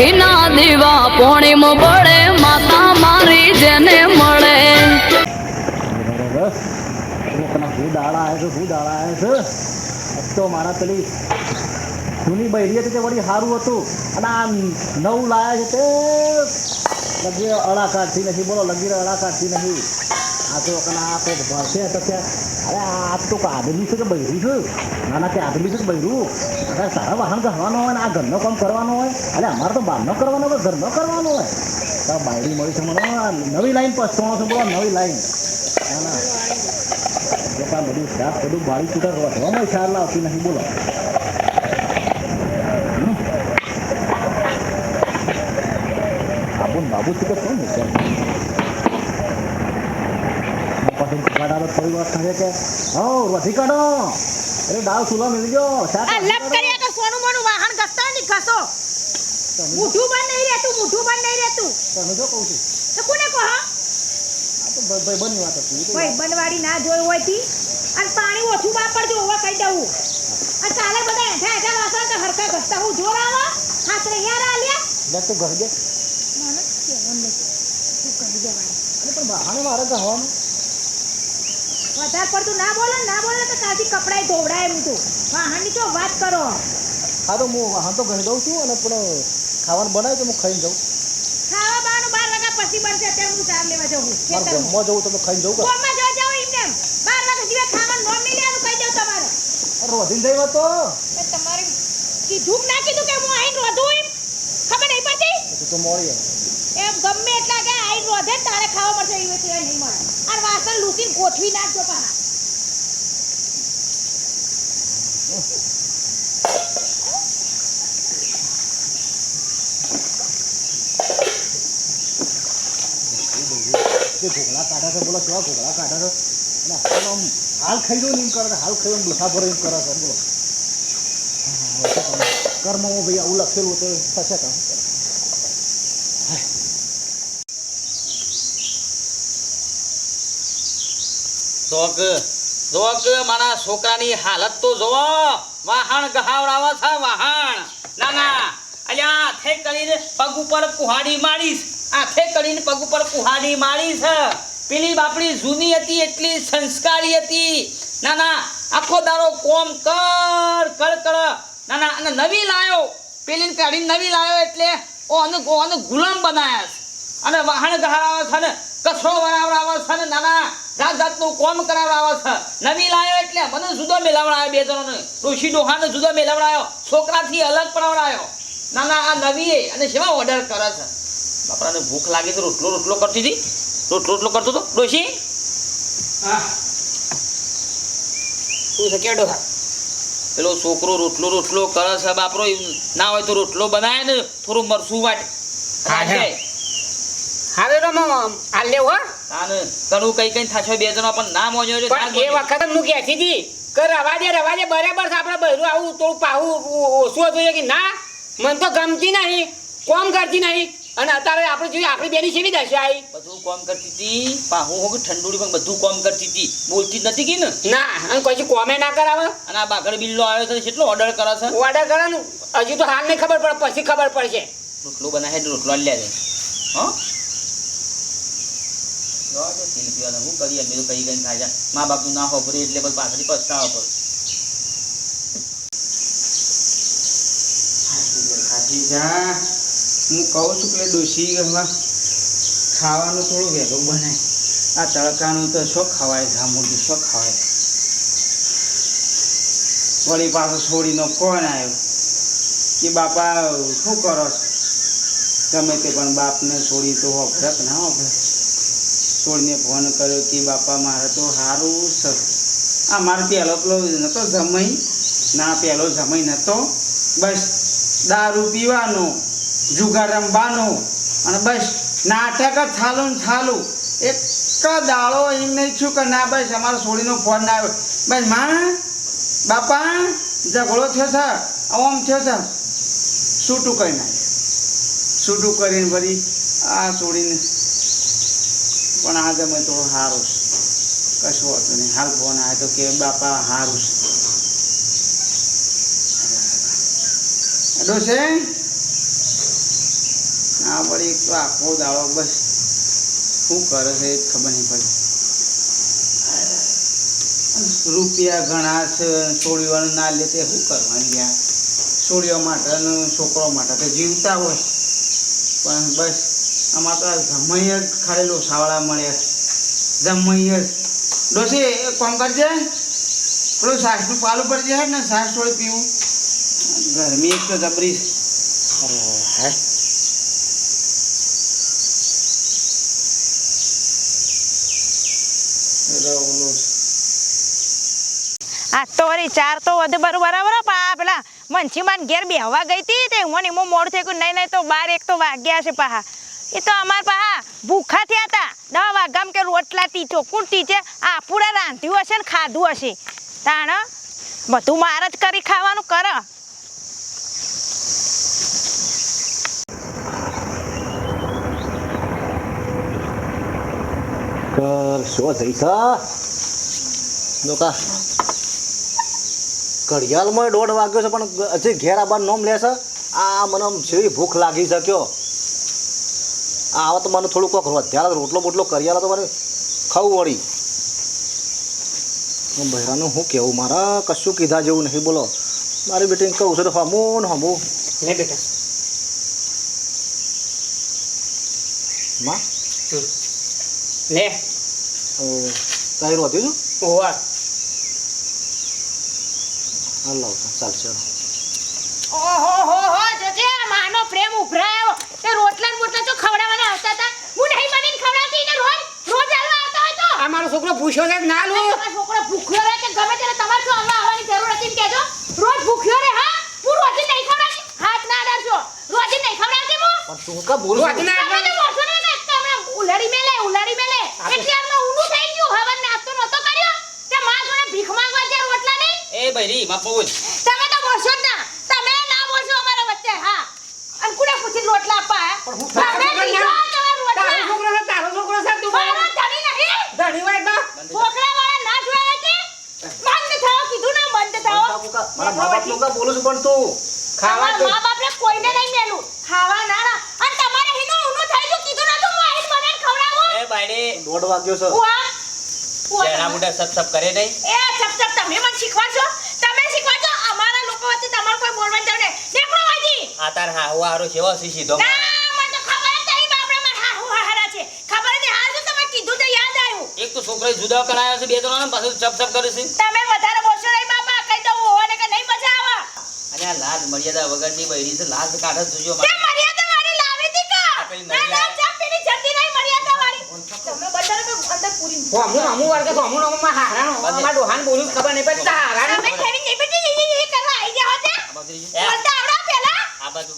ઘીના દીવા પોણીમ બળે માતા મારી જેને મળે શું દાડા આવે હું દાડા આવે છે તો મારા પેલી હતી તે વળી સારું હતું અને આ નવું લાયા છે તે લગી અડા કાઢતી નથી બોલો લગી અડા કાઢતી નથી આ તો કના તો ભરશે તો કે, અરે, આ તો આદમી છે કે બૈરી છે? ના તે આદમી છે કે બૈરું? અરે સારા વાહન ગહવાનો હોય ને આ ઘરનો કામ કરવાનો હોય? અરે, અમારે તો બહારનો કરવાનો હોય, ઘરનો કરવાનો હોય. તો મળી છે નવી લાઈન પછતો છે નવી લાઈન. ના બધું બધું બાળી ચૂકા વધવામાં નથી, બોલો. હમ. બાબુ ને કોણ ચૂકે વિચાર થોડી વાત થાય કે હો વધી કાઢો. અરે દાળ સુલો મળી ગયો લપ કરી? તો સોનું મોનું વાહન ઘસતા ની ઘસો. મૂઠું બંધ નહીં રહેતું મૂઠું બંધ નહીં રહેતું. તમે જો કહું છું. તો કોને કહો આ તો ભાઈ બની વાત હતી. ભાઈ બનવાડી ના જોઈ હોયથી અને પાણી ઓછું વાપરજો હોવા કહી દઉં. આ ચાલે બધા એઠા એઠા વાસણ તો હરકા ઘસતા હું જોર આવો. હાથ યાર આલ્યા લે તું ઘર દે મને કેવું નહીં તું કરી દેવાનું પણ બહાને મારે તો હવાનું વધારે પડતું ના બોલે ના બોલો તો કાલથી કપડાય ધોવડાય એમ તું. વાહનની તો વાત કરો. હા તો હું વાહન તો ઘરે દઉં છું અને પણ ખાવાનું બનાવ્યું તો હું ખાઈ જાઉં. ખાવા બાનું બાર વાગ્યા પછી બનશે અત્યારે હું ચાર લેવા જાઉં મારે જમવા જવું તો ખાઈ જાઉં કે? જવા જો જાઓ એમને એમ. બાર વાગ્યા સિવાય ખાવાનું નોમ નહીં લેવાનું કહી દઉં તમારે. અરે વધીને જઈ તો. તમારે કીધું ના કીધું કે હું અહીં રોધું એમ? ખબર નહીં પડતી? તું તો મોડી આવે. એમ ગમે એટલા કે આઈ રોધે તારે ખાવા મળશે, એ સિવાય નહીં મળે. અને વાસણ લૂસીને ગોઠવી નાખજો પાછા. ઘોઘલા કાઢા છે, બોલો, કેવા ઘોઘલા કાઢા છે? અને હાલ આમ, હાલ ખાઈ લો ને એમ કરે હાલ ખાઈ ભરે એમ કરે છે, બોલો. કર્મમાં ભાઈ, આવું લખેલું તો થશે કામ. જોક જોક, મારા છોકરાની હાલત તો જોવો. વાહણ ગહાવડાવે છે, વાહણ. ના ના. અલ્યા, આથે કરીને પગ ઉપર કુહાડી મારીશ. આથે કરીને પગ ઉપર કુહાડી મારીશ. પેલી બાપડી જૂની હતી, એટલી સંસ્કારી હતી. ના ના. આખો દારો કોમ કર કર કર. ના ના. અને નવી લાયો. પેલીને કાઢીને નવી લાયો એટલે ઓને ઓને ગુલામ બનાયા છે. અને વાહન ગહારાવે છે ને, કચરો વરાવડાવે છે ને નાના જાત જાતનું કોમ કરાવડાવે છે. નવી લાયો એટલે મને જુદો મેલાવડાયો બે જણોને. ડોશી ડોહાને જુદો મેલાવડાયો. છોકરાથી અલગ પડાવડાયો ના આ નવી એ અને સેવા ઓર્ડર કરે છે. બાપરાને ભૂખ લાગી તો રોટલો રોટલો કરતી હતી. રોટલો રોટલો કરતો હતો. ડોશી? શું છે કે ડોહા પેલો છોકરો રોટલો રોટલો કરે છે બાપરો. ના હોય તો રોટલો બનાવે ને થોડું મરસું વાટ. હા, હા. હારે રમો હાલ લેવો તાને ઘણું કઈ કઈ થાશો બે જણો પણ ના મોજો પણ એ વખત હું કહેતી હતી કે રવા દે રવા દે બરાબર છે આપણે બહેરું આવું થોડું પાહું ઓછું હતું કે ના મને તો ગમતી નહીં કોમ કરતી નહીં. અને અત્યારે આપણે જોઈએ આપણી બેની કેવી દશે આવી? બધું કોમ કરતી હતી પાહુ હો કે ઠંડુડી પણ બધું કોમ કરતી હતી. બોલતી જ નથી કે ને? ના અને પછી કોમે ના કરાવે? અને આ બાકડ બિલ્લો આવ્યો છે કેટલો ઓર્ડર કરે છે? ઓર્ડર કરવાનું હજુ તો હાલ નહીં ખબર પડે પછી ખબર પડશે. રોટલો બનાવે રોટલો લે હો? પીવાનું હું કરીએ તો કઈ કઈ થાય મા બાપનું ના હોભરે એટલે બધું પાછળ પસ્તાવો જા હું. કહું છું કે ડોસી ઘરમાં ખાવાનું થોડું વહેલું બને. આ તડકાનું તો શું ખવાય જામુંડી શું ખવાય? વળી પાછો છોડીનો કોણ આવ્યો? કે બાપા, શું કરો તમે તે પણ બાપને છોડી તો હોભરે ના હોભરે છોડીને ફોન કર્યો કે, બાપા, મારે તો સારું આ મારે પહેલો પેલો નહોતો જમાઈ. ના પહેલો જમાઈ નહોતો બસ, દારૂ પીવાનો જુગાર રમવાનો અને બસ, નાટક જ થાલું ને થાલું એક દાડો એમ નહીં છું કે, ના, બસ, અમારો છોડીનો ફોન ના આવ્યો. બસ, માં, બાપા, ઝઘડો થયો છે? ઓમ થયો છે? છૂટું કરી નાખ્યું છૂટું કરીને વળી આ છોડીને પણ આ ગમે તો સારું કશું હતું નહીં. હાલ ફોન આવ્યો તો કે બાપા સારું છે. ના વળી તો આખો દાડો બસ શું કરે છે એ ખબર નહીં પડી. રૂપિયા ઘણા છે છોડીઓને ના લે તે શું કરવાની યાર? છોડીઓ માટે છોકરો માટે તો જીવતા હોય. પણ બસ આમાં તો જમૈય જ ખાડેલું સાવળા મળે. જમૈય જ. ડોસી એક કામ કરજે. પેલું સાસનું પાલું પર છે ને સાસ થોડી પીવું. ગરમી એક તો જબરી હે આ તો વળી ચાર તો વધે બરોબર આ પેલા મંચીમાન ઘેર બેહવા ગઈ હતી તે. મને મોડું થઈ ગયું. નહીં નહીં, તો બાર એક તો વાગ્યા છે પાહા. એ તો અમાર પા ભૂખા થયા હતા દવા વાગામ કે રોટલા ટીચો કોણ ટીચે આ પૂરા રાંધ્યું હશે ને ખાધું હશે. તાણ, બધું માર જ કરી ખાવાનું કર. કર, શું થઈ લોકા ઘડિયાળમાં દોઢ વાગ્યો છે, પણ હજી ઘેર આબાર નોમ લેશે? આ મને જેવી ભૂખ લાગી છે કયો આ આવે તો મને થોડું કોક અત્યારે રોટલો બોટલો કરિયાલા તો મને ખાવું વળી. ભૈરાનું શું કહેવું મારા કશું કીધા જેવું નહીં બોલો. મારી બેટીને કહું છું તો હમું ને હમું. લે બેટા. માં? લે. તારી રોતી છું? ઓવા હાલ લાવ ચાલશે ઓહો હો હો જોજે માનો પ્રેમ ઉભરાયો. તે રોટલા ને તો ખવડાવવાના આવતા હતા. હું નહીં બનીને ખવડાવતી ને રોજ રોજ હાલવા આવતા હોય તો આ મારો છોકરો ભૂખ્યો છે ના લો છોકરો ભૂખ્યો રહે કે ગમે ત્યારે તમારે શું હમણાં આવવાની જરૂર હતી કેજો રોજ ભૂખ્યો રહે હા? હું રોજ નહીં ખવડાવતી? હાથ ના અડાડશો. રોજ નહીં ખવડાવતી હું? પણ તું કા બોલું રોજ ના તમે તો બોલશો ને હમણાં ઉલાડી મેલે ઉલાડી મેલે. એટલે હમણાં ઊંડું થઈ ગયું. હવે નાસ્તો નહોતો કર્યો. તે માં જોડે ભીખ માંગવા જે રોટલા નહીં એ બૈરી માં પૂછ તમે તો બોલશો જ કીધું ના બંધ થાઓ. મારા મા બાપનું કા બોલું છું પણ તું? ખાવા તમારા મા બાપને કોઈને નહીં મેલું. ખાવા ના ના. અને તમારે હીનો ઊનું થઈ ગયું કીધું ના તો હું આઈને બનાવીને એ બાયડી. દોઢ વાગ્યો છે. ઉઆ. ઉઆ ચેડા તમે. કરે નહીં? એ મને શીખવાડશો અમારા લોકો વચ્ચે તમારે કોઈ બોલવાનું જરૂર નહીં. નીકળો વાજી આ તાર હાહુ આરો છે સીધો? ના મને તો ખબર જ નહીં બાપડા મારા હાહુ હારા છે ખબર જ નહીં હાલ તો તમે કીધું તો યાદ આવ્યું એક તો છોકરો જુદા કરાયા છે બે ત્રણ ને પાછું ચપ ચપ કરે છે. તમે વધારે બોલશો નહીં બાપા કઈ દઉં હોવાને કે નહીં મજા આવે. અને આ લાજ મર્યાદા વગરની બૈરી છે લાજ કાઢ જોજો તે મર્યાદા વાળી લાવી દી કા? આ પેલી ના ના ચપ પેલી જતી નહીં મર્યાદા વાળી તમે બધાને કે અંદર પૂરી હોમું હોમું વર્ગે તો હોમું હોમું માં હારાનો અમારા ડોહાને બોલ્યું ખબર નહીં પડતી તારા હારાને તમે ખેડી જઈ બધી જઈ જઈ કરવા આવી ગયા હોતે. બોલતા આવડો પેલા? આ બાજુ.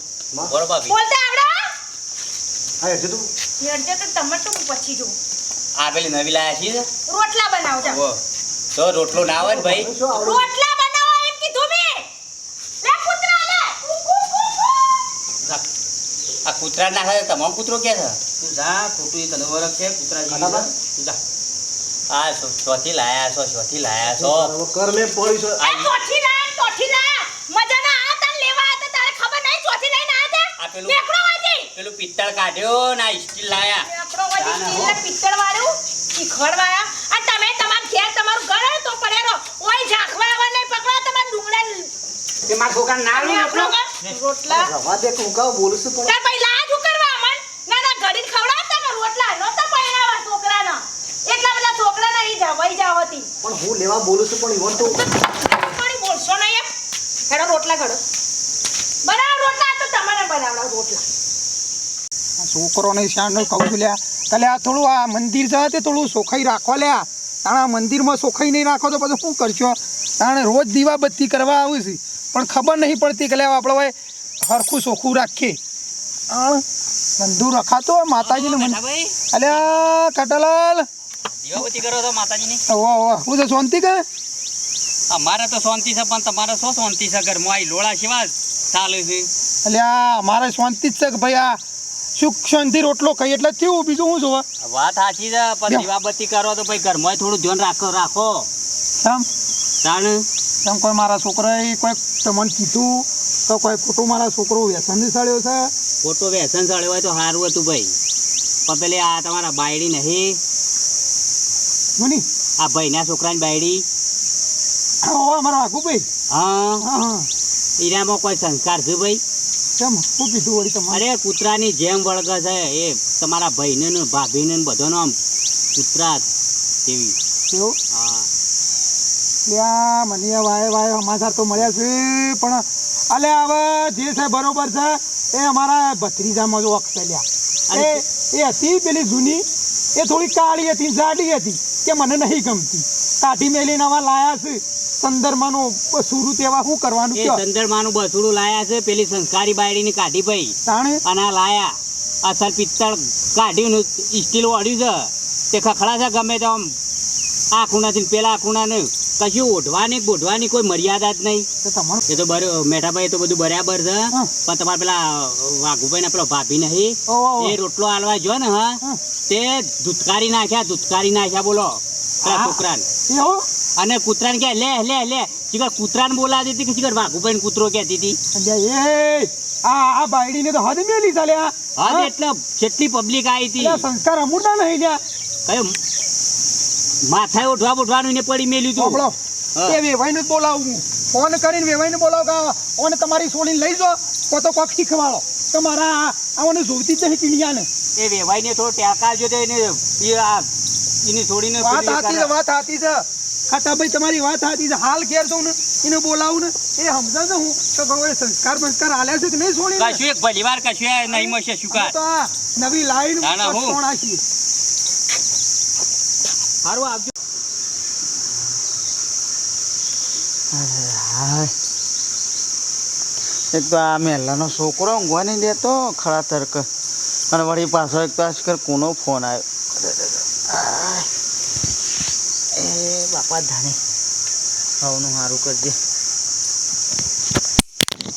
બોલ ભાભી. બોલતા આવડો? હા એટલે તું તો તમે તો પછી જોઉં. આ પેલી નવી લાયા છીએ રોટલા બનાવો જા તો રોટલો ના આવે ને ભાઈ? રોટલા બનાવો એમ કીધું મેં. લે કૂતરા લે. કુ, કુ, કુ, કુ. આ કૂતરા ના ખાય તમામ કૂતરો કે છે? તું જા ખોટું તને વરખ છે કૂતરા જેવી ખાના તું જા. આ સોથી લાયા છો સોથી લાયા છો. કર મેં પડી છો. આ ચોથી લાયા ને ચોથી લાયા. મજાના આ તને લેવા આયા તારે ખબર નહીં ચોથી લઈને આ પેલું- નેકળો વાજી પેલું પિત્તળ કાઢ્યો ના સ્ટીલ લાયા. વાજી સ્ટીલ ને પિત્તળ વાળું શીખવાડવાયા અને તમે તમાર ઘેર તમારું ઘર હોય તો પડેરો ઓય ઝાખવા આવા નહીં પકડો તમાર ડુંગળા કે માર છોકરાને ના લો આપણો રોટલા. રવા દે તું કા બોલું છું પણ. તાર ભાઈ લાજ ઉકરવા મન ના. ના ઘડીને ખવડાવતા કે રોટલા. નહોતા પહેરાવા છોકરાના. એટલા બધા છોકરા નહીં જવાઈ જાવતી પણ હું લેવા બોલું છું પણ ઈવન તો પણ બોલશો નહીં એમ. હેડો રોટલા ઘડો. બનાવ રોટલા તો તમારે બનાવડા રોટલા. છોકરોને શાણનું કહું છું લ્યા. કાલે આ થોડું આ મંદિર છે તે થોડું સોખાઈ રાખવા લ્યા. તાણે મંદિરમાં સોખાઈ નહીં રાખો તો પછી શું કરશો? તાણે રોજ દીવાબત્તી કરવા આવું છે. પણ ખબર નહીં પડતી કે લે આપણે હવે હરખું સોખું રાખીએ. ધંધુ રખાતો માતાજીને માતાજીનું અલે કટલાલ. દીવાબત્તી કરો તો માતાજીની? ઓહો ઓહો હું તો શાંતિ કે? અમારે તો શાંતિ છે પણ તમારે શું શાંતિ છે ઘરમાં? આ લોળા સિવાય ચાલે છે. અલ્યા અમારે શાંતિ જ છે કે ભાઈ આ સુખ શાંતિ રોટલો ખાઈ? એટલે થયું બીજું શું જોવા? વાત સાચી છે પણ. દીવાબત્તી કરો તો ભાઈ ઘરમાં થોડું ધ્યાન રાખો રાખો. સમ તાણ? સમ કોઈ મારા છોકરાએ કોઈ તમને કીધું તો કોઈ ખોટું મારા છોકરો વ્યસન સળ્યો છે? ખોટો વ્યસન સળ્યો હોય તો સારું હતું ભાઈ. પણ પેલી આ તમારા બાયડી નહીં. મુની આ ભાઈના છોકરાની બાયડી. ઓ અમારા આખું ભાઈ હા હા. એનામાં કોઈ સંસ્કાર છે ભાઈ? કેમ શું કીધું વળી તમારે? અરે કૂતરાની જેમ વળગે છે એ તમારા ભાઈને ને ભાભીને ને બધાનો આમ કૂતરા જેવી. કેવું? હા. ત્યાં મને વાય વાય સમાચાર તો મળ્યા છે પણ અલે હવે જે છે બરોબર છે એ અમારા ભત્રીજામાં જો અક્ષલ્યા. એ એ હતી પેલી જૂની એ થોડી કાળી હતી જાડી હતી કે મને નહીં ગમતી. કાઢી મેલી નવા લાયા છે. સંદર્ભમાંનો સુરત તેવા શું કરવાનું એ લાયા છે પેલી સંસ્કારી બાયડીની કાઢી ભાઈ તાણે? અને લાયા. અસલ પિત્તળ કાઢ્યું સ્ટીલ વાળ્યું છે. તે ખખડા છે ગમે તો આમ આ ખૂણાથી પેલા ખૂણાને કશું ઓઢવાની બોઢવાની કોઈ મર્યાદા જ નહીં. એ તો બર મેઠાભાઈ તો બધું બરાબર છે. પણ તમારે પેલા વાઘુભાઈ પેલો ભાભી નહીં. એ રોટલો હાલવા જો ને હા. તે ધુતકારી નાખ્યા ધુતકારી નાખ્યા બોલો. પેલા હા. છોકરાને. અને કૂતરાને કે લે લે લે. ચીકર કૂતરાને બોલાવી દીધી કે ચીકર વાઘુભાઈ કૂતરો કહેતી હતી? એ આ આ બાયડીને તો હદ મેલી ચાલ્યા હદ એટલે કેટલી પબ્લિક આવી હતી. સંસ્કાર અમૂર્તા નહીં લ્યા. કયો? માથાએ ઉઠવા ઉઠવાનું એને પડી મેલ્યું તું. આપણો એ વેવાઈને જ બોલાવું ફોન કરીને વેવાઈને બોલાવ કે ઓને તમારી સોળીને લઈ જો તો તો કોક શીખવાડો. તમારા આવને જોઈતી જ નહીં કિણિયાને એ વેવાઈને થોડો ટેકાવજો તો એને એ આ એની છોડીને વાત કરે. છે વાત આતી છે. ખાટાભાઈ તમારી વાત સાચી હાલ ઘેર જઉં ને એને બોલાવું ને એ સમજા છે હું. તો કહું એ સંસ્કાર બંસ્કાર હાલ્યા છે કે નહીં સોળી કશું એક ભલીવાર કશું એ નહીં મળશે શું કાર તો નવી લાઈન ના, ના, હું. સોણા સારું આપજો એક તો આ મહેલાનો છોકરો ઊંઘવા નહીં દેતો ખરા તર્ક અને વળી પાછો એક તો આજકાલ કોનો ફોન આવ્યો. ધાને. હવનું સારું કરજે.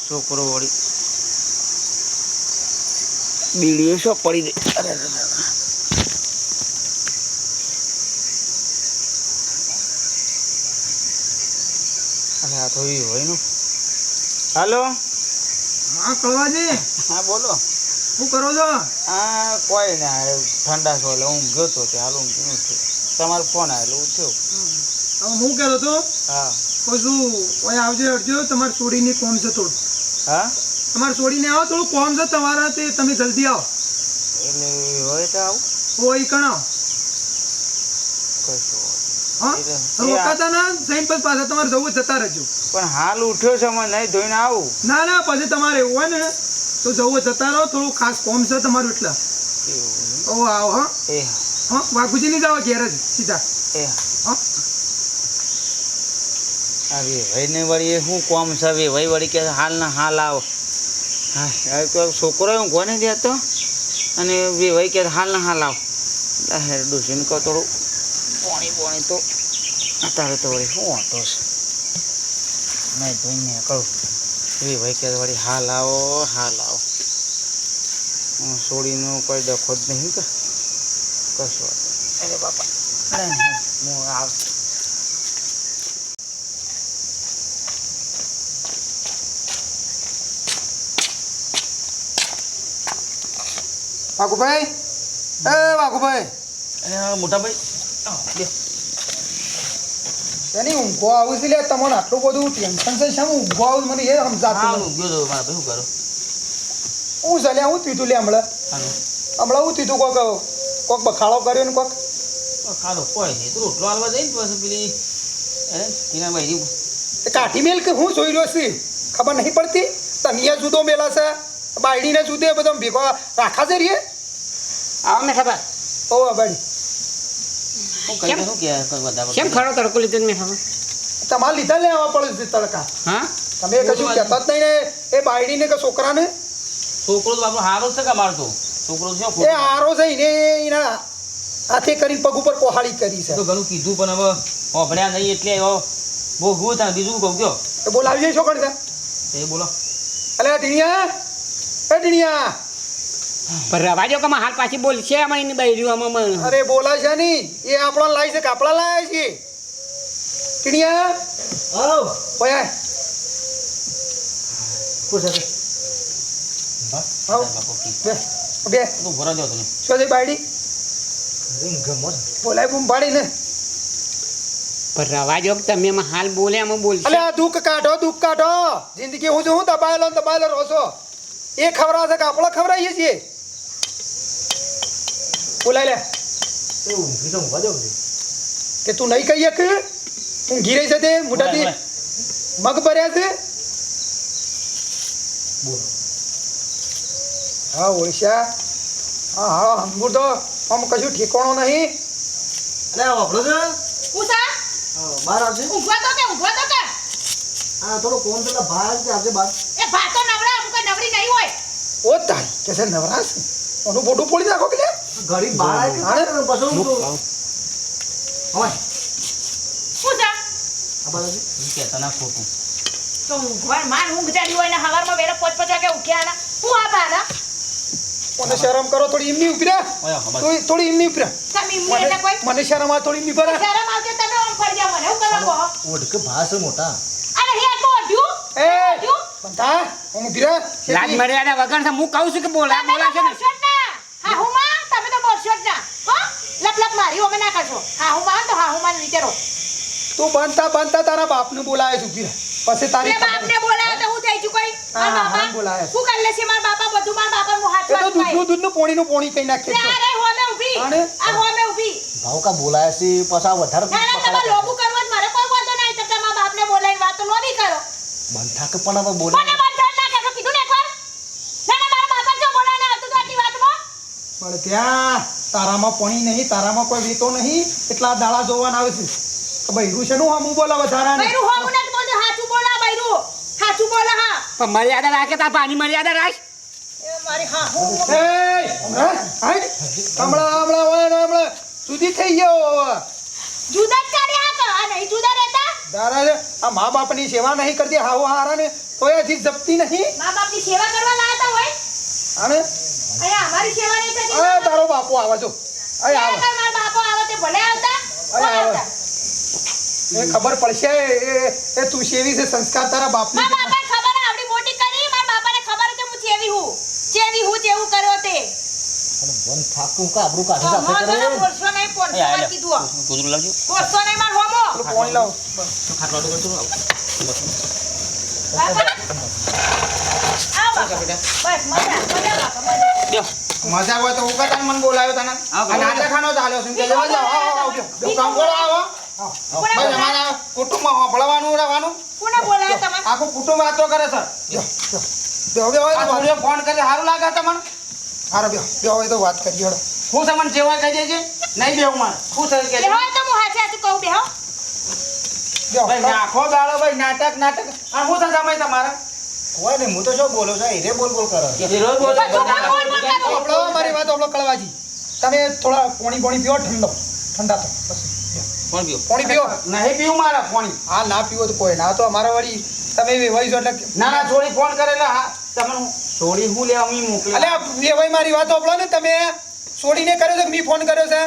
છોકરો વળી. બીડીઓ શો પડી દે. અરે આ તો એ હોયનું. હાલો. હા કવાજી? હા બોલો. શું કરો છો? આ કોઈ ના ઠંડા છો એટલે હું ગયો તો ત્યાં હાલ હું ગયો છું તમારો ફોન આવેલો ઉઠ્યો. હવે હું કહેતો હતો હા. શું ઓય આવજો અડજો તમારે છોડીને કોમ છે થોડું. હા? તમારે છોડીને આવો થોડું કોમ છે તમારા તે તમે જલ્દી આવો. એટલે હોય તો આવું. હોય કણાવો. કશો હા? રોકાતા ના જઈને પછી પાછા તમારે જવું જતા રહેજો. પણ હાલ ઉઠ્યો છે મને નહીં ધોઈને આવું. ના ના પછી તમારે એવું હોય ને તો જવું જતા રહો થોડું ખાસ કોમ છે તમારું એટલા. ઓ આવો હા. એ હા વાઘુજી નહીં જાઓ ઘેર જ સીધા. એ હા આ વેવાઈને વળી શું કોમ છે? વેવાઈ વળી કે હાલ ના હાલ આવો. હા તો છોકરો હું કોને દેતો અને વેવાઈ કે હાલ ના હાલ આવ. હેર ડૂસીને કહો થોડું. પોણી પોણી તો. અત્યારે તો વળી શું વાંધો છે? નહીં ધોઈને નીકળું વેવાઈ કે વળી હાલ આવો હાલ આવો. હું છોડીનો કોઈ ડખો જ નહીં કે? કશો વાંધો અરે બાપા. હું આવ. વાઘુભાઈ? એ વાઘુભાઈ. મોટાભાઈ. એની ઊંઘો આવું છે તમને આટલું બધું ટેન્શન છે શેમ ઊંઘો આવું મને એ સમજાતું હું ગયો તો મારા ભાઈ શું કરું? હું ચાલ્યા હું પીધું લે હમણાં. હમણાં હું પીધું કોક કોક બખાડો કર્યો ને કોક. બખાડો કોઈ નહીં. તો રોટલો હાલવા જઈને પછી પેલી અરે ટીના ભાઈ કાઠી મેલ કે હું જોઈ રહ્યો છું? ખબર નહીં પડતી? તનિયા જુદો મેલા છે. બાયડીને જુદે બધો ભેગો રાખા છે રે? આવો ઓ દઉં કે કોઈ વધારે કેમ ખરો તડકો લીધો ને મેઠાબા તમારે લીધા લે આવવા પડે છે તડકા. હા? તમે કશું કહેતા જ નહીં ને. એ બાયડીને કે છોકરાને? છોકરો તો હારો છે કે મારતો છોકરો છે એ હારો છે એને એના હાથે કરીને પગ ઉપર પહોળી કરી છે. તો ઘણું કીધું પણ હવે હોભળ્યા નહીં એટલે બહુ ભૂ થાય. બીજું કહું કયો? એ બોલાવી જાય કણ છે એ બોલો. અલે ટીણિયા. એ ટીણિયા પણ રવા હાલ પાછી બોલ છે આમાં એની બૈર્યું આમાં અરે બોલા છે નહીં. એ આપણો લાવી છે કાપડા લાય છે. ટીણિયા ઓય. ખુશ હશે હા આવ. બે બે. તું ભરો દો તમે. શું છે બાયડી? બોલાય બૂમ પાડીને પણ રવા જો તમે એમાં હાલ બોલે એમાં બોલ અલે આ દુઃખ કાઢો દુઃખ કાઢો. જિંદગી હું જો હું દબાયેલો ને દબાયેલો છો. એ ખવડાવે છે કે આપણે ખવડાવીએ છીએ? બોલાય લે. કે તું નહીં કહીએ કે ઊંઘી રહી છે તે મોટાથી મગ ભર્યા છે? હા ઓળશા. હા હા હંગુર તો આમ કશું ઠેકાણો નહીં. અરે વાપરો છે? ઉષા બહાર આવજે. ઊંઘવા તો કે ઊંઘવા તો કે. આ થોડો કોણ તો બહાર કે આજે બાર. એ ભાતો નવરા અમુક નવરી નહીં હોય. ઓ તારી. કે છે નવરાશ ઓનું બોટું પોડી નાખો કે ઘડી બહાર આવી હાણે? પછી હું તો હવે. ઉષા આ બાજુ. હું કે ના ખોટું. તો ઊંઘવા માર ઊંઘ ચાડી હોય ને હવારમાં વેલા પોચ પોચ વાગે ઉઠ્યા ના. હું આ બાના મને શરમ કરો થોડી એમની ખબર થોડી થોડી એમની કોઈ મને શરમ આ થોડી એમની પર શરમ આવતી હોય તમે ઓમ ફરી જાવ મને. હું કરવા કહો ઓઢ કે ભાસ મોટા. લાજ મર્યાદા વગર છે હું કહું છું કે બોલા બોલા છે ને. ના હા હું માં તમે તો બોલશો જ ના હો? લપ લપ મારી અમે ના કરશો. હા હું માં તો હા હું માં વિચારો. તું બનતા બનતા તારા બાપને બોલાવે છે ઊભી પછી તારી લે બાપને બોલાવે તો હું થઈ છું કોઈ. હા, મારા બાપા. બોલાવે. શું કરી લેશે મારા બાપા બધું મારા બાપા હું હાથ તો દૂધનું દૂધનું પોણીનું પોણી કઈ નાખે લે આ રે હોમે ઊભી. આ હોમે ઊભી. ભાવ કા બોલાય છે પછી વધારે ના ના તમારે લોબુ કરવો જ મારે કોઈ વાંધો નહીં તો તમારા બાપને બોલાવીને વાતો નો બી કરો બંધા કે પણ હવે બોલે. બોલાય બંધ ના કહેશો કીધું ને એકવાર ના ના મારા બાપા જો બોલાને આવતું તો આટલી વાતમાં પણ ત્યાં તારામાં પોણી નહીં તારામાં કોઈ વેતો નહીં એટલા દાડા જોવાના આવે છે. બૈરું છે નું હમું બોલા તારા બૈરું હમું નથી બોલતું. હાચું બોલા બૈરું. હાચું બોલા હા. પણ મર્યાદા રાખે તાર પાણી મર્યાદા રાખ. મારી હા હું એ હમણાં હમણાં હમણાં ને સુધી થઈ ગયો જુદા જ કાઢ્યા કે આ નહીં જુદા રહેતા. તારા આ મા બાપની સેવા નહીં કરતી હાવો હારા ને તો એ હજી જપતી નહીં. મા બાપની સેવા કરવા લાયા હોય? અને અહીંયા અમારી સેવા નહીં થતી. અરે તારો બાપો આવે જો. અહીં આવે. મારા બાપો આવે તે ભલે આવતા. અરે આવે. એ ખબર પડશે એ એ તું સેવી છે સંસ્કાર તારા બાપની. મારા બાપાને ખબર આવડી મોટી કરી. મારા બાપાને ખબર કે હું સેવી હું. સેવી હું જેવું કર્યો તે. બંધ થાકું કા આબરૂ કાઢી મોં સાથે તો બોલશો નહીં પોનસો એ વાર આલે. કીધું હો. લાવજો. બોલશો નહીં માર હોમો. પોણી લાવ. તો કરતું આવ. બાપા. આવ મજા હોય તો હું કદાચ મને બોલાવ્યો તને. આ નાટકખાનો ચાલ્યો છે. કે જવા જાઓ આવો આવો કામ કરો આવો કોને અમારા કુટુંબમાં હોભળવાનું રહેવાનું. કોને બોલાયા તમે? આખું કુટુંબ વાતો કરે સર આ ફોન કરે સારું લાગે તમને? હારો બેહો બે હોય તો વાત કરીએ હેડો. હું તમને જેવા કહી દેજે નહીં બેવું મારે. હું થઈ કે હોય તો હું હાથે હાથે કહું બેહો. ભાઈ નાખો ગાળો ભાઈ નાટક નાટક. આ શું થશે સમય તમારે? કોઈ નહીં હું તો શું બોલો છો? હીરે બોલ બોલ કરો. રોજ બોલો કરું. આપણો મારી વાત આપણો કળવાજી. તમે થોડા પોણી પોણી પીવો ઠંડો. ઠંડા તો પછી કોણ પીઓ? પોણી પીવો નહીં પીવું મારા પાણી. હા ના પીવો તો કોઈ ના. તો અમારા વળી તમે વહી છો એટલે ના ના છોડી ફોન કરેલા હા. તમને છોડી હું લેવા હું મોકલે? અલે વેવાઈ મારી વાત સાંભળો ને તમે છોડીને કર્યો છે મી ફોન કર્યો છે?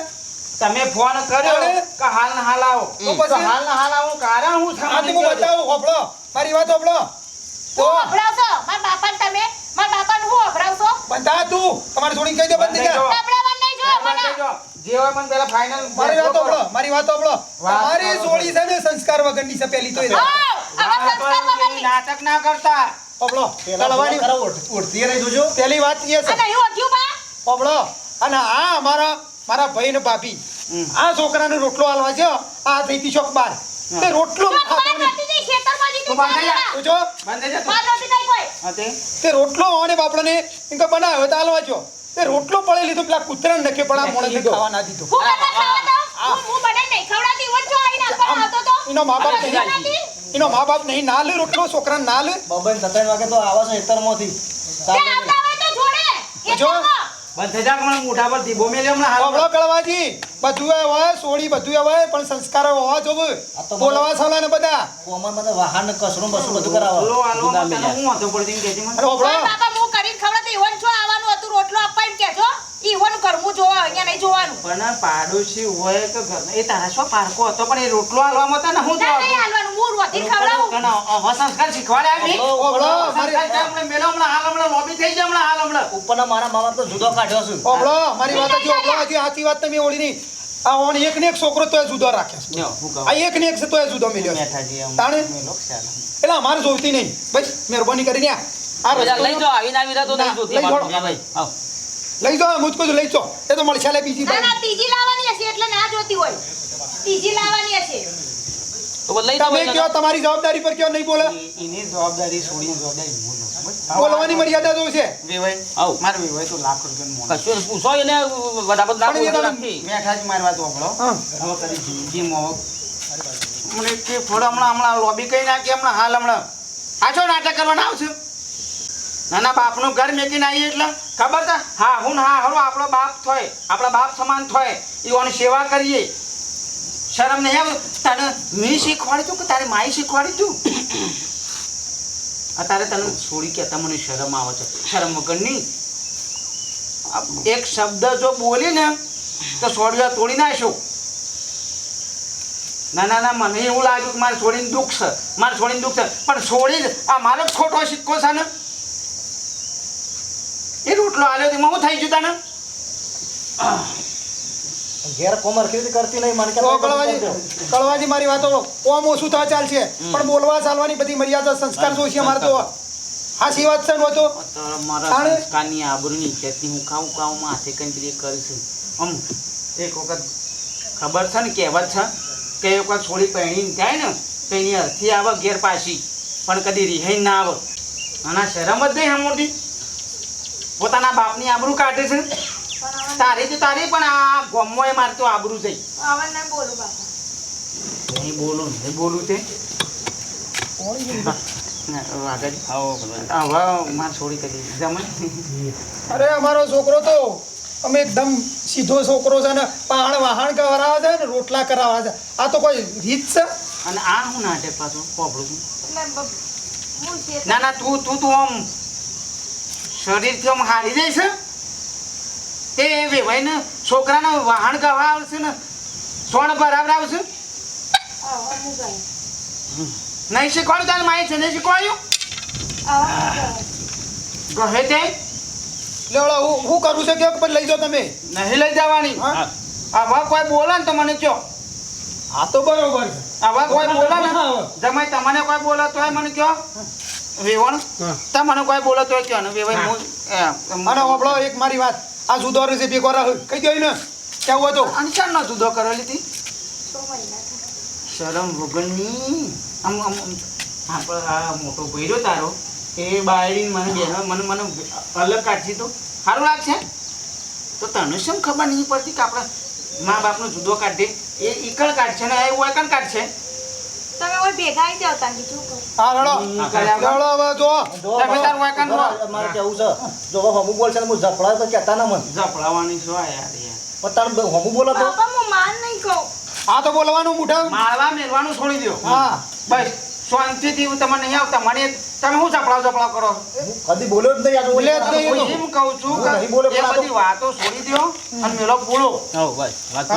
તમે ફોન કર્યો કે હાલ ના હાલ આવો. તો પછી? હાલ ના હાલ આવો કારણ હું તો હું બતાવું સાંભળો મારી વાત સાંભળો તો હું અભડાવશો મારા બાપાને તમે? મારા બાપા હું અભડાવશો બંધા તું. તમારી છોડી કહી દે બંધ થઈ જો મને જે હોય મને પેલા ફાઇનલ મારી વાત મારી વાત વાત તમારી છોડી છે ને સંસ્કાર વગરની છે પેલી તો નાટક ના કરતા. સાંભળો કળવાની ઉડતી રહી જોજો. પહેલી વાત એ છે. સાંભળો અને આ અમારા મારા ભાઈ ને ભાભી. આ છોકરાને રોટલો હાલવા છે આ થઈ તી ચોક બાર. તે રોટલો તો રોટલો અને બાપડાને એમ કે બનાવ્યો તો હાલવા જો તે રોટલો પડે લીધો પેલા કૂતરાને નખે પણ આ મોણે લીધો. ખાવા ના દીધો. હું મને ખાવા દઉં? હું હું બનાઈ નહીં ખવડાવતી વચ્ચે આવીને આપવાનો હતો તો એનો મા બાપ? એનો મા બાપ નહીં ના લે રોટલો છોકરા ના લે બબન સત્તાવીસ વાગે તો આવા છે એ જો. બંધ થઈ જા હમણાં મોઢા પર ધીબો મેલ્યો હમણાં હાલ. બાબડો કળવાજી બધું એ હોય સોળી બધું એ હોય પણ સંસ્કાર હોવા તો બોલવા સાલા ને બધા. કોમરમાં વાહન કસરું બસું બધું કરાવો હું વાંધો પડતી મને. અરે કરીને ખવડાવતી ઈવન છો આવવાનું હતું રોટલો આપવા એમ કહેજો. ઈવન કરવું જોવા અહીંયા નહીં જોવાનું. પણ પાડોશી હોય તો ઘર- એ તારા શું પારકો હતો? પણ એ રોટલો હાલવામાં હતો ને હું ના નહીં હાલવાનું હું રોટી ખવડાવું. હવે સંસ્કાર શીખવાડ્યા નહીં? ઓબળો, મારી- મેલો હમણાં હાલ હમણાં લોબી થઈ જાય હમણાં હાલ હમણાં. ઉપરના મારા મામા તો જુદો કાઢ્યો છું. ઓબળો મારી વાત હજી ઓબળો હજી સાચી વાત તમે ઓળી નહીં આ ઓણ એક ને એક છોકરો તોય જુદો રાખે છે. જો. આ એક ને એક છે તોય જુદો મેલ્યો તાણે? એટલે અમારે જોઈતી નહીં. બસ મહેરબાની કરીને આ. આ બધા રસ્તો લઈ જાઓ આવીને આવી તો નહીં જોતી લઈ જાઓ. હા ભાઈ આવો. લઈ જાઓ મુજકો લઈ જાઓ. એ તો મળશે લે બીજી ના ના ત્રીજી લાવવાની હશે એટલે ના જોતી હોય. ત્રીજી લાવવાની હશે. તો પછી લઈ જાઓ તમે કયો તમારી જવાબદારી પર કયો નહીં બોલે? એની જવાબદારી છોડીને જવાબદારી બોલવાની મર્યાદા તો છે. વેવાઈ, આવો. મારે તો લાખ રૂપિયાનું કશું પૂછો એને વધારે બધું ના પણ એ બોલતો તમે- નથી. મેઠાજી મારી વાત સાંભળો. હા. હવે કરી જિંદગીમાં મને કે ફળ હમણાં હમણાં લોબી કઈ નાખી હમણાં હાલ હમણાં. પાછો નાટક કરવાના આવશે? નાના બાપનું ઘર મેકીને આવીએ એટલે? ખબર છે? હા, હું હા હરો, આપણો બાપ થોય, આપણા બાપ સમાન થોય એઓની સેવા કરીએ. શરમ નહીં આવે? તને મેં શીખવાડી તું કે તારે માએ શીખવાડી તું? અત્યારે તને છોડી કહેતા મને શરમ આવે છે. શરમ વગરની? એક શબ્દ જો બોલી ને, તો સોડિયા તોડી નાખ્યો ના ના ના, મને એવું લાગ્યું કે મારે છોડીને દુઃખ છે. મારે છોડીને દુઃખ છે. પણ છોડી આ મારો ખોટો સિક્કો છે ને? રોટલો આલ્યો તેમાં હું થઈ ગયું તને ઘેર કોમર કેવી કરતી નહીં મને કળવાજી કળવાજી મારી વાતો ઓમ ઓછું થવા ચાલશે પણ બોલવા ચાલવાની બધી મર્યાદા સંસ્કાર જોઈશે અમારે તો? આ સી વાત છે ને મારા સંસ્કારની આબરૂની ઇજ્જતની હું ખાઉં ખાઉં માથે કંઈ પેલી કરીશું આમ એક વખત ખબર છે ને કહેવત છે કે એક વખત છોડી પહેણી જાય ને તો એની અર્થી આવે ઘેર પાછી. પણ કદી રિહાઈ ના આવે. આના શરમ જ નહીં મોટી પોતાના બાપની આબરૂ કાઢે છે? તારી તો તારી પણ આ ગોમોએ મારે તો આબરૂ થઈ હવે બોલું બાપા. નહીં બોલું નહીં બોલું તે. વાઘાજી હવે મારે છોડી કરી જમણ અરે અમારો છોકરો તો અમે એકદમ સીધો છોકરો છે ને પહાણ વાહણ કરાવે છે ને રોટલા કરાવે છે. આ તો કોઈ રીત છે? અને આ હું નાટક પાછું કોપડું છે. ના ના તું તું તું આમ શરીરથી તો હારી જાય છે? તે વેવાઈને છોકરાને વાહણ ગવા આવશે ને સોણ બરાબર આવશે? હું નહીં શીખવાડું તારે માય છે નહીં શીખવાડ્યું? હું ગહે તે. લેવડો હું હું કરું છે કે પછી લઈ જાઓ તમે? નહીં લઈ જવાની. હા? આવા કોઈ બોલે ને તો મને કહો આ તો બરોબર છે. આવા કોઈ બોલે ને? જમાય તમને કોઈ બોલે તોય મને કયો. વેવણ? તમને કોઈ બોલો તો કયો ને વેવાઈ હું. મને અને હોબળો એક મારી વાત આ જુદો છે ભેગો રાહ કઈ દો ને કેવું હતું? અને ચાલ નો જુદો મહિના થયા. શરમ વગરની. આમ આમ આપણે આ મોટો ભર્યો તારો. એ બાયડી મને બેનો મને મને અલગ કાઢી તો. સારું લાગશે? તો તને શું ખબર નહીં પડતી કે આપણા મા બાપનો જુદો કાઢે? એ ઈકણ કાઢશે ને એ ઓયકણ કાઢશે? તમે ઓય ભેગા આવી જાવ તાર બીજું હા રડો. હમ, કર્યા વગર. રડો હવે જો. જો તમે તાર વાંકા મારે કેવું છે? જો હવે હમું બોલશે હું ઝપડાય તો કહેતા ના મન. જપડાવાની શું આ યાર યાર. પણ તારે હમું બોલો તો? બાપા હું માન નહીં કહું. આ તો બોલવાનું મોઢા મારવા મેલવાનું છોડી દો હા. બસ શાંતિથી હું તમને નહીં આવતા. મને તમે હું જપડાવ કરો? હું કદી બોલ્યો જ નહીં આ જ નહીં. હું એમ કહું છું કે એ બધી વાતો છોડી દો અને મેલો બોલો. વાત.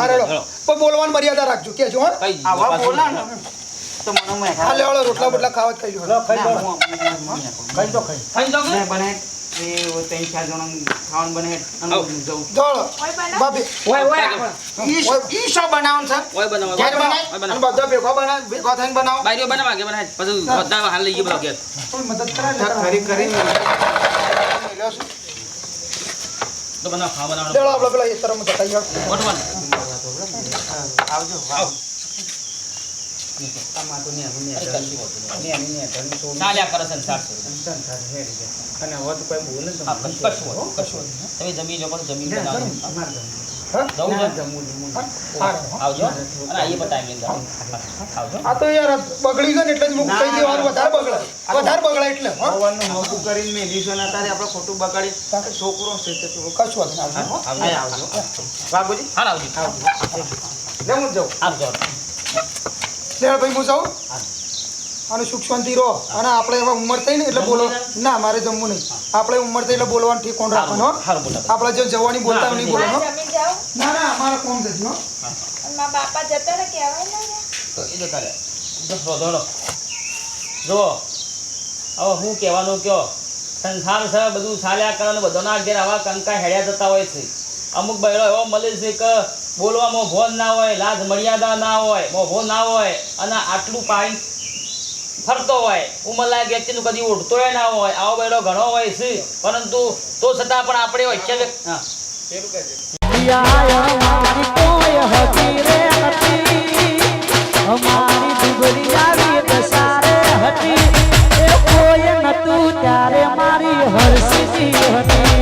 પણ બોલવાની મર્યાદા રાખજો. કે જો હા. બોલા ને. તો મને મેં હા લેવડો રોટલા બોટલા ખાવા જ લો, ખાઈ લો હું- હું નહીં ખાઈ દો ખાઈ ખાઈ મેં બને. એ ત્રણ ચાર જણા ખાવાનું બને. અને આવ. હું જઉં. ઓય બનાવ. બાપી ઓય ઓય ઈ ઈ શું બનાવવાનું છે? ઓય બનાવો, ઘેર ઓય બનાય બનાવો, ઓય અને બનાવો. ભેગો બનાવ ભેગો થઈને બનાવો. બાયરીઓ બનાવો, ઘેર બનાવો. પછી બધા હાલ લઈ ગયો બધો ઘેર. મદદ કરાય ખરી ખરી. મેલ્યો છું. તો બનાવો, ખાવા બનાવો. લેવડો આપણે પેલા એ તરફ જતા આવજો આવ તમે જમી લો પણ જમીન. આવજો. આવજો. આ તો યાર બગડી ગયો ને એટલે જ મુક કહી દેવાનું વધારે બગડે. વધારે બગડે એટલે હો. પવનનું મોકું કરીને મેલીશું ને અત્યારે આપણે ખોટું બગાડી. છોકરો છે તે કશું આવજો. આવજો. બાબુજી હા આવજો. લે હું જાઉં. આવજો. લેવડો ભાઈ હું. જાઉં અને સુખ શાંતિ રહો. અને આપણે એવા ઉંમર થઈ ને એટલે બોલો ના મારે જમવું નહીં. આપણે ઉંમર થઈ એટલે બોલવાનું ઠીક કોણ રાખવાનું આપણે જે જવાની બોલતા નહીં બોલવાનું ના ના અમારે કોણ થતી હો. અને મારા બાપા જતા રહે કહેવાય ને તો એ જતા રહે. દોડો દોડો. જો હવે હું કહેવાનું કયો? સંસાર છે બધું ચાલ્યા કરે ને બધાના ઘેર આવા કંકા હેડ્યા જતા હોય છે. અમુક બહેરો એવો મળે છે કે બોલવામાં ભોન ના હોય, લાજ મર્યાદા ના હોય, મોભો ના હોય અને આટલું પાણી ફરતો હોય. ઉમરલાયક વ્યક્તિનું કદી ઉઠતોય ના હોય. આવો બૈરો ઘણો હોય છે. પરંતુ તો છતાં પણ આપણે હોય છે મારી હરસી હતી.